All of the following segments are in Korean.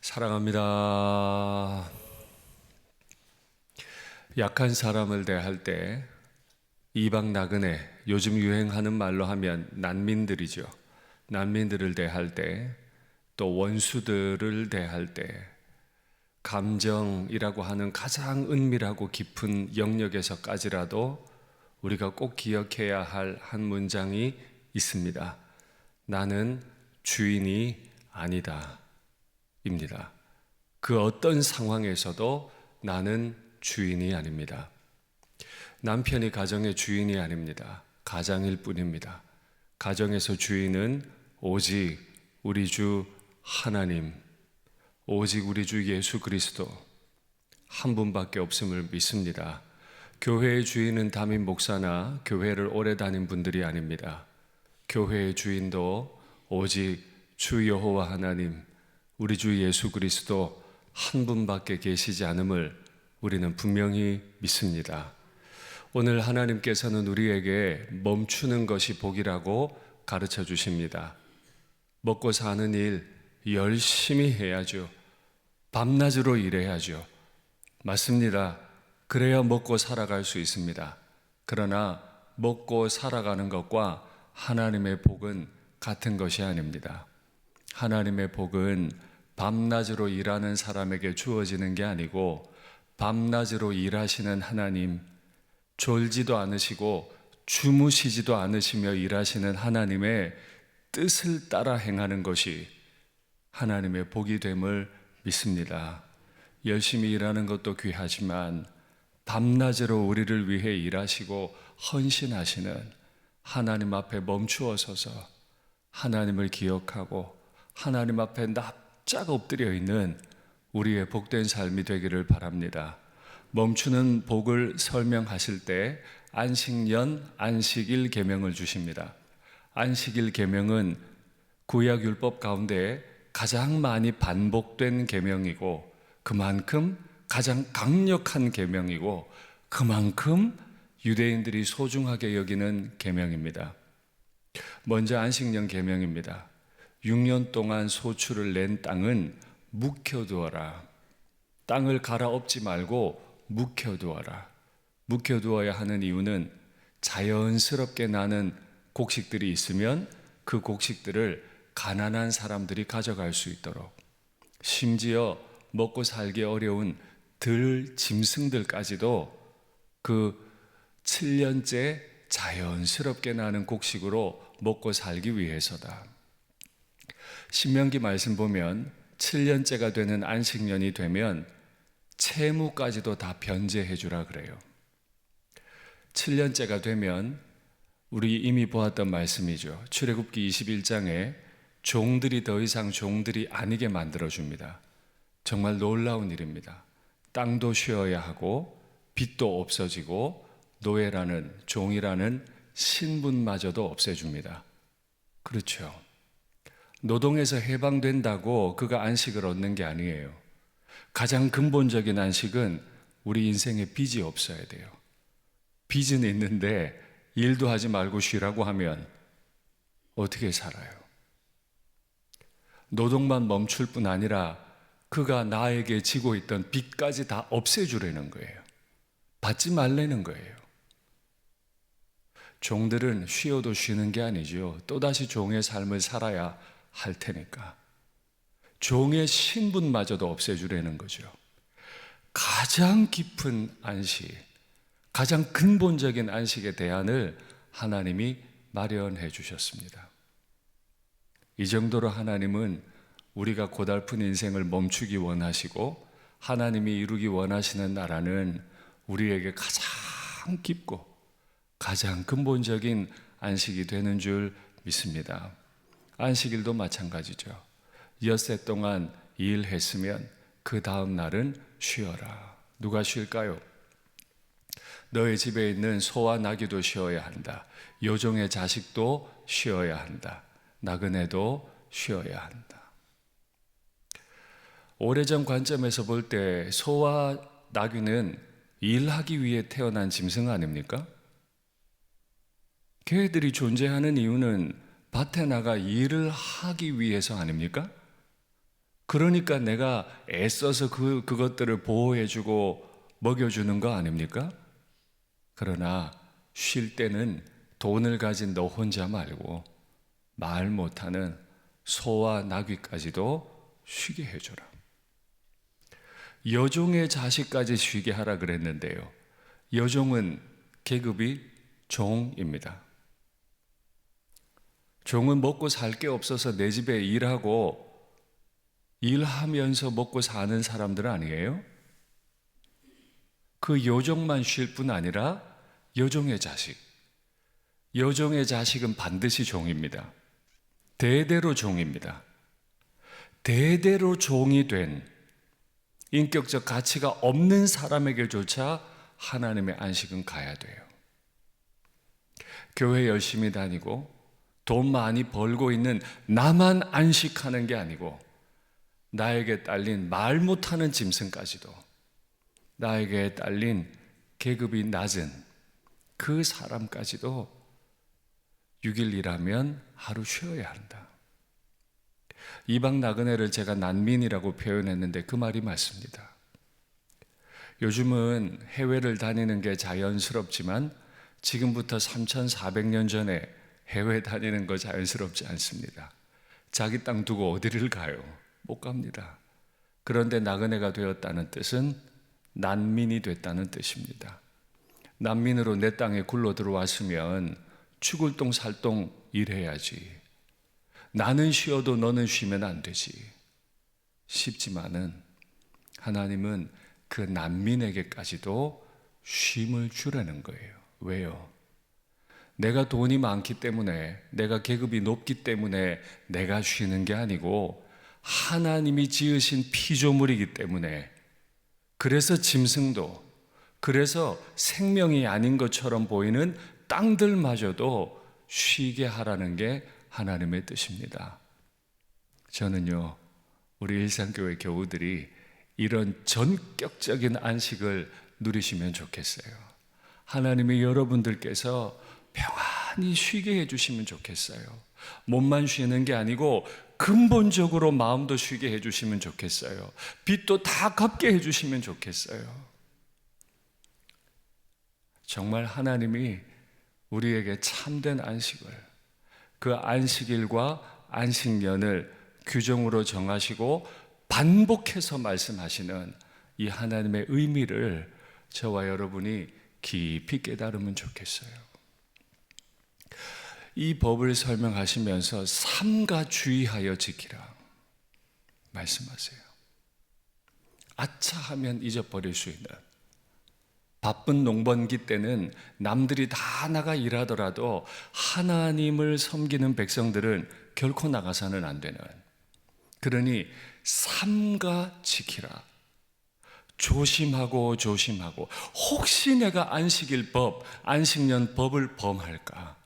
사랑합니다. 약한 사람을 대할 때 이방 나그네 요즘 유행하는 말로 하면 난민들이죠. 난민들을 대할 때 또 원수들을 대할 때 감정이라고 하는 가장 은밀하고 깊은 영역에서까지라도 우리가 꼭 기억해야 할 한 문장이 있습니다. 나는 주인이 아니다. 입니다. 그 어떤 상황에서도 나는 주인이 아닙니다. 남편이 가정의 주인이 아닙니다. 가장일 뿐입니다. 가정에서 주인은 오직 우리 주 하나님, 오직 우리 주 예수 그리스도 한 분밖에 없음을 믿습니다. 교회의 주인은 담임 목사나 교회를 오래 다닌 분들이 아닙니다. 교회의 주인도 오직 주 여호와 하나님, 우리 주 예수 그리스도 한 분밖에 계시지 않음을 우리는 분명히 믿습니다. 오늘 하나님께서는 우리에게 멈추는 것이 복이라고 가르쳐 주십니다. 먹고 사는 일 열심히 해야죠. 밤낮으로 일해야죠. 맞습니다. 그래야 먹고 살아갈 수 있습니다. 그러나 먹고 살아가는 것과 하나님의 복은 같은 것이 아닙니다. 하나님의 복은 밤낮으로 일하는 사람에게 주어지는 게 아니고 밤낮으로 일하시는 하나님, 졸지도 않으시고 주무시지도 않으시며 일하시는 하나님의 뜻을 따라 행하는 것이 하나님의 복이 됨을 믿습니다. 열심히 일하는 것도 귀하지만 밤낮으로 우리를 위해 일하시고 헌신하시는 하나님 앞에 멈추어 서서 하나님을 기억하고 하나님 앞에 납작 엎드려 있는 우리의 복된 삶이 되기를 바랍니다. 멈추는 복을 설명하실 때 안식년 안식일 계명을 주십니다. 안식일 계명은 구약 율법 가운데 가장 많이 반복된 계명이고 그만큼 가장 강력한 계명이고 그만큼 유대인들이 소중하게 여기는 계명입니다. 먼저 안식년 계명입니다. 6년 동안 소출을 낸 땅은 묵혀두어라. 땅을 갈아엎지 말고 묵혀두어라. 묵혀두어야 하는 이유는 자연스럽게 나는 곡식들이 있으면 그 곡식들을 가난한 사람들이 가져갈 수 있도록 심지어 먹고 살기 어려운 들 짐승들까지도 그 7년째 자연스럽게 나는 곡식으로 먹고 살기 위해서다. 신명기 말씀 보면 7년째가 되는 안식년이 되면 채무까지도 다 변제해 주라 그래요. 7년째가 되면 우리 이미 보았던 말씀이죠. 출애굽기 21장에 종들이 더 이상 종들이 아니게 만들어 줍니다. 정말 놀라운 일입니다. 땅도 쉬어야 하고 빚도 없어지고 노예라는 종이라는 신분마저도 없애줍니다. 그렇죠. 노동에서 해방된다고 그가 안식을 얻는 게 아니에요. 가장 근본적인 안식은 우리 인생에 빚이 없어야 돼요. 빚은 있는데 일도 하지 말고 쉬라고 하면 어떻게 살아요? 노동만 멈출 뿐 아니라 그가 나에게 지고 있던 빚까지 다 없애주려는 거예요. 받지 말라는 거예요. 종들은 쉬어도 쉬는 게 아니죠. 또다시 종의 삶을 살아야 할 테니까. 종의 신분마저도 없애주려는 거죠. 가장 깊은 안식, 가장 근본적인 안식의 대안을 하나님이 마련해 주셨습니다. 이 정도로 하나님은 우리가 고달픈 인생을 멈추기 원하시고 하나님이 이루기 원하시는 나라는 우리에게 가장 깊고 가장 근본적인 안식이 되는 줄 믿습니다. 안식일도 마찬가지죠. 엿새 동안 일했으면 그 다음 날은 쉬어라. 누가 쉴까요? 너의 집에 있는 소와 나귀도 쉬어야 한다. 요종의 자식도 쉬어야 한다. 나그네도 쉬어야 한다. 오래전 관점에서 볼 때 소와 나귀는 일하기 위해 태어난 짐승 아닙니까? 개들이 존재하는 이유는 밭에 나가 일을 하기 위해서 아닙니까? 그러니까 내가 애써서 그, 그것들을 보호해주고 먹여주는 거 아닙니까? 그러나 쉴 때는 돈을 가진 너 혼자 말고 말 못하는 소와 나귀까지도 쉬게 해줘라. 여종의 자식까지 쉬게 하라 그랬는데요. 여종은 계급이 종입니다. 종은 먹고 살 게 없어서 내 집에 일하고 일하면서 먹고 사는 사람들 아니에요? 그 여종만 쉴 뿐 아니라 여종의 자식. 여종의 자식은 반드시 종입니다. 대대로 종입니다. 대대로 종이 된 인격적 가치가 없는 사람에게조차 하나님의 안식은 가야 돼요. 교회 열심히 다니고 돈 많이 벌고 있는 나만 안식하는 게 아니고 나에게 딸린 말 못하는 짐승까지도 나에게 딸린 계급이 낮은 그 사람까지도 6일 일하면 하루 쉬어야 한다. 이방 나그네를 제가 난민이라고 표현했는데 그 말이 맞습니다. 요즘은 해외를 다니는 게 자연스럽지만 지금부터 3,400년 전에 해외 다니는 거 자연스럽지 않습니다. 자기 땅 두고 어디를 가요? 못 갑니다. 그런데 나그네가 되었다는 뜻은 난민이 됐다는 뜻입니다. 난민으로 내 땅에 굴러 들어왔으면 죽을 똥 살 똥 일해야지. 나는 쉬어도 너는 쉬면 안 되지. 쉽지만은 하나님은 그 난민에게까지도 쉼을 주라는 거예요. 왜요? 내가 돈이 많기 때문에, 내가 계급이 높기 때문에 내가 쉬는 게 아니고 하나님이 지으신 피조물이기 때문에 그래서 짐승도 그래서 생명이 아닌 것처럼 보이는 땅들마저도 쉬게 하라는 게 하나님의 뜻입니다. 저는요, 우리 일상교회 교우들이 이런 전격적인 안식을 누리시면 좋겠어요. 하나님이 여러분들께서 평안히 쉬게 해주시면 좋겠어요. 몸만 쉬는 게 아니고 근본적으로 마음도 쉬게 해주시면 좋겠어요. 빚도 다 갚게 해주시면 좋겠어요. 정말 하나님이 우리에게 참된 안식을, 그 안식일과 안식년을 규정으로 정하시고 반복해서 말씀하시는 이 하나님의 의미를 저와 여러분이 깊이 깨달으면 좋겠어요. 이 법을 설명하시면서 삼가 주의하여 지키라 말씀하세요. 아차 하면 잊어버릴 수 있는 바쁜 농번기 때는 남들이 다 나가 일하더라도 하나님을 섬기는 백성들은 결코 나가서는 안 되는 그러니 삼가 지키라 조심하고 조심하고 혹시 내가 안식일 법, 안식년 법을 범할까?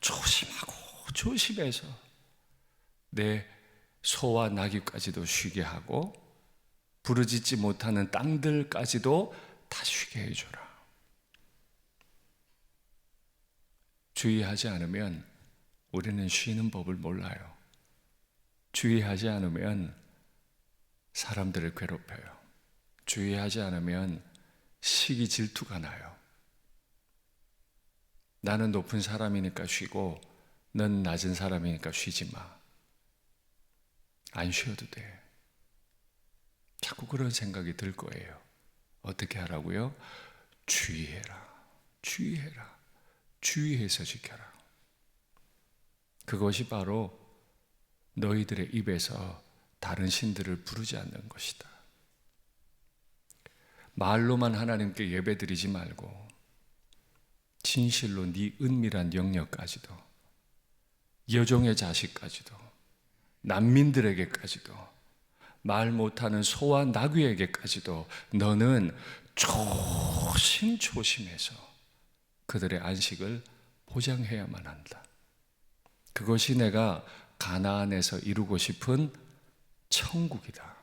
조심하고 조심해서 내 소와 나귀까지도 쉬게 하고 부르짖지 못하는 땅들까지도 다 쉬게 해줘라. 주의하지 않으면 우리는 쉬는 법을 몰라요. 주의하지 않으면 사람들을 괴롭혀요. 주의하지 않으면 시기 질투가 나요. 나는 높은 사람이니까 쉬고 넌 낮은 사람이니까 쉬지 마. 안 쉬어도 돼. 자꾸 그런 생각이 들 거예요. 어떻게 하라고요? 주의해라. 주의해라. 주의해서 지켜라. 그것이 바로 너희들의 입에서 다른 신들을 부르지 않는 것이다. 말로만 하나님께 예배드리지 말고 진실로 네 은밀한 영역까지도 여종의 자식까지도 난민들에게까지도 말 못하는 소와 나귀에게까지도 너는 조심조심해서 그들의 안식을 보장해야만 한다. 그것이 내가 가나안에서 이루고 싶은 천국이다.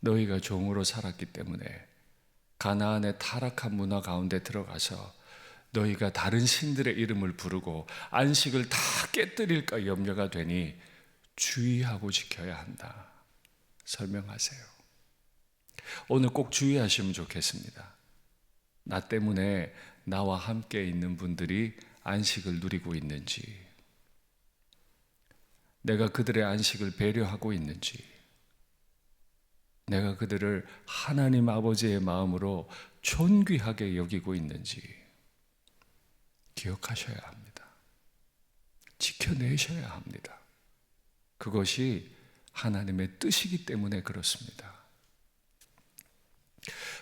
너희가 종으로 살았기 때문에 가나안의 타락한 문화 가운데 들어가서 너희가 다른 신들의 이름을 부르고 안식을 다 깨뜨릴까 염려가 되니 주의하고 지켜야 한다. 설명하세요. 오늘 꼭 주의하시면 좋겠습니다. 나 때문에 나와 함께 있는 분들이 안식을 누리고 있는지, 내가 그들의 안식을 배려하고 있는지, 내가 그들을 하나님 아버지의 마음으로 존귀하게 여기고 있는지 기억하셔야 합니다. 지켜내셔야 합니다. 그것이 하나님의 뜻이기 때문에 그렇습니다.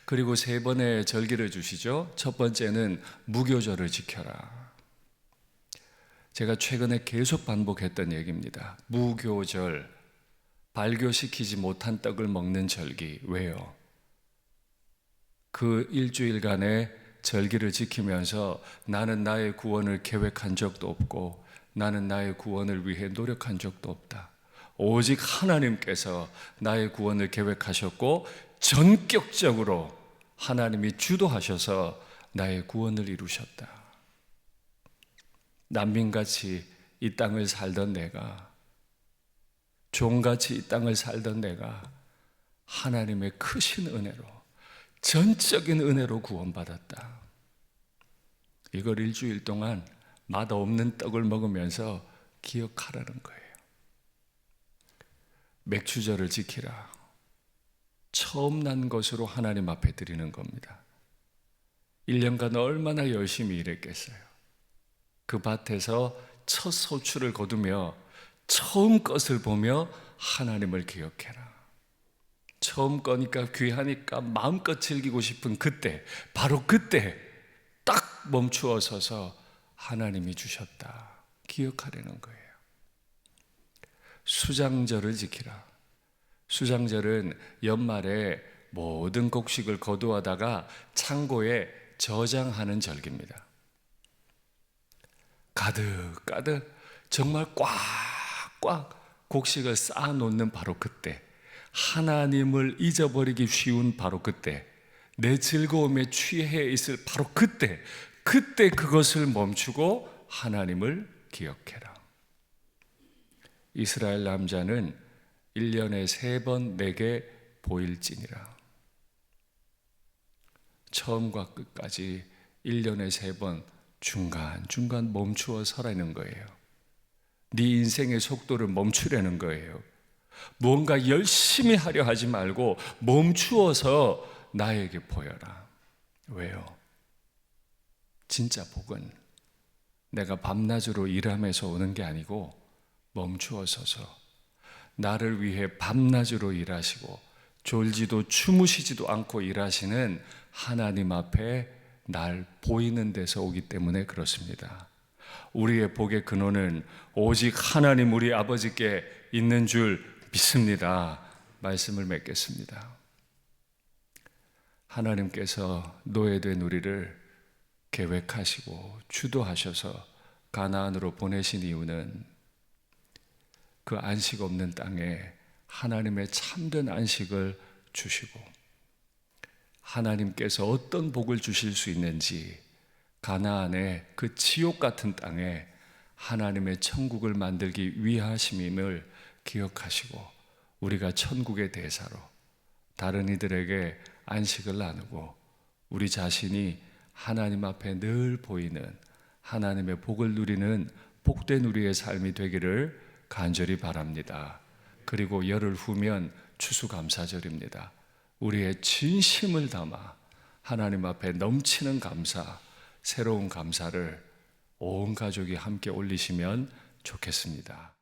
그리고 세 번의 절기를 주시죠. 첫 번째는 무교절을 지켜라. 제가 최근에 계속 반복했던 얘기입니다. 무교절, 발교시키지 못한 떡을 먹는 절기. 왜요? 그 일주일간의 절기를 지키면서 나는 나의 구원을 계획한 적도 없고 나는 나의 구원을 위해 노력한 적도 없다. 오직 하나님께서 나의 구원을 계획하셨고 전격적으로 하나님이 주도하셔서 나의 구원을 이루셨다. 난민같이 이 땅을 살던 내가 종같이 이 땅을 살던 내가 하나님의 크신 은혜로 전적인 은혜로 구원받았다. 이걸 일주일 동안 맛없는 떡을 먹으면서 기억하라는 거예요. 맥주절을 지키라. 처음 난 것으로 하나님 앞에 드리는 겁니다. 1년간 얼마나 열심히 일했겠어요. 그 밭에서 첫 소출을 거두며 처음 것을 보며 하나님을 기억해라. 처음 거니까 귀하니까 마음껏 즐기고 싶은 그때, 바로 그때 딱 멈추어 서서 하나님이 주셨다. 기억하려는 거예요. 수장절을 지키라. 수장절은 연말에 모든 곡식을 거두어다가 창고에 저장하는 절기입니다. 가득 가득 정말 꽉 꽉 곡식을 쌓아놓는 바로 그때 하나님을 잊어버리기 쉬운 바로 그때 내 즐거움에 취해 있을 바로 그때 그때 그것을 멈추고 하나님을 기억해라. 이스라엘 남자는 1년에 세 번 내게 보일지니라. 처음과 끝까지 1년에 세 번 중간중간 멈추어 서라는 거예요. 네 인생의 속도를 멈추려는 거예요. 무언가 열심히 하려 하지 말고 멈추어서 나에게 보여라. 왜요? 진짜 복은 내가 밤낮으로 일하면서 오는 게 아니고 멈추어 서서 나를 위해 밤낮으로 일하시고 졸지도 주무시지도 않고 일하시는 하나님 앞에 날 보이는 데서 오기 때문에 그렇습니다. 우리의 복의 근원은 오직 하나님 우리 아버지께 있는 줄 믿습니다. 말씀을 맺겠습니다. 하나님께서 노예된 우리를 계획하시고 주도하셔서 가나안으로 보내신 이유는 그 안식 없는 땅에 하나님의 참된 안식을 주시고 하나님께서 어떤 복을 주실 수 있는지 가나안의 그 지옥 같은 땅에 하나님의 천국을 만들기 위하심임을 기억하시고 우리가 천국의 대사로 다른 이들에게 안식을 나누고 우리 자신이 하나님 앞에 늘 보이는 하나님의 복을 누리는 복된 우리의 삶이 되기를 간절히 바랍니다. 그리고 열흘 후면 추수감사절입니다. 우리의 진심을 담아 하나님 앞에 넘치는 감사, 새로운 감사를 온 가족이 함께 올리시면 좋겠습니다.